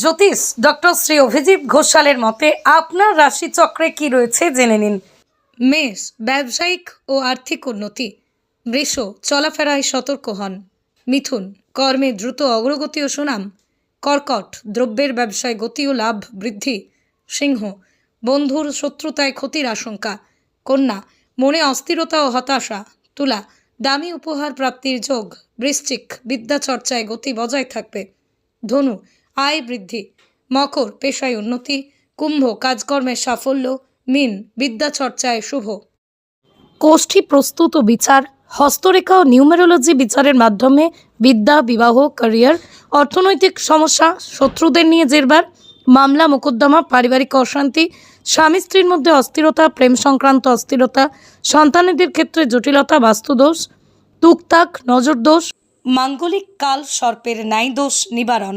জ্যোতিষ doctor Shri Abhijit ঘোষালের মতে, আপনার রাশিচক্রে কি রয়েছে জেনে নিন। মেষ, ব্যবসায়িক ও আর্থিক উন্নতি। বৃষ, চলাফেরায় সতর্ক হন। মিথুন, কর্মে দ্রুত অগ্রগতি ও সুনাম। কর্কট, দ্রব্যের ব্যবসায় গতি ও লাভ বৃদ্ধি। সিংহ, বন্ধুর শত্রুতায় ক্ষতির আশঙ্কা। কন্যা, মনে অস্থিরতা ও হতাশা। তুলা, দামি উপহার প্রাপ্তির যোগ। বৃশ্চিক বিদ্যা চর্চায় গতি বজায় থাকবে। ধনু আয় বৃদ্ধি, মকর, পেশায় উন্নতি, কুম্ভ, কাজকর্মের সাফল্য, মিন, বিদ্যা চর্চায় শুভ। কোষ্ঠী প্রস্তুত ও বিচার, হস্তরেখা ও নিউমেরোলজি বিচারের মাধ্যমে বিদ্যা, বিবাহ, ক্যারিয়ার, অর্থনৈতিক সমস্যা, শত্রুদের নিয়ে জেরবার, মামলা, মোকদ্দমা, পারিবারিক অশান্তি, স্বামী স্ত্রীর মধ্যে অস্থিরতা, প্রেম সংক্রান্ত অস্থিরতা, সন্তানেদের ক্ষেত্রে জটিলতা, বাস্তুদোষ, তুকতাক, নজরদোষ, মাঙ্গলিক কাল, সর্পের ন্যায় দোষ নিবারণ।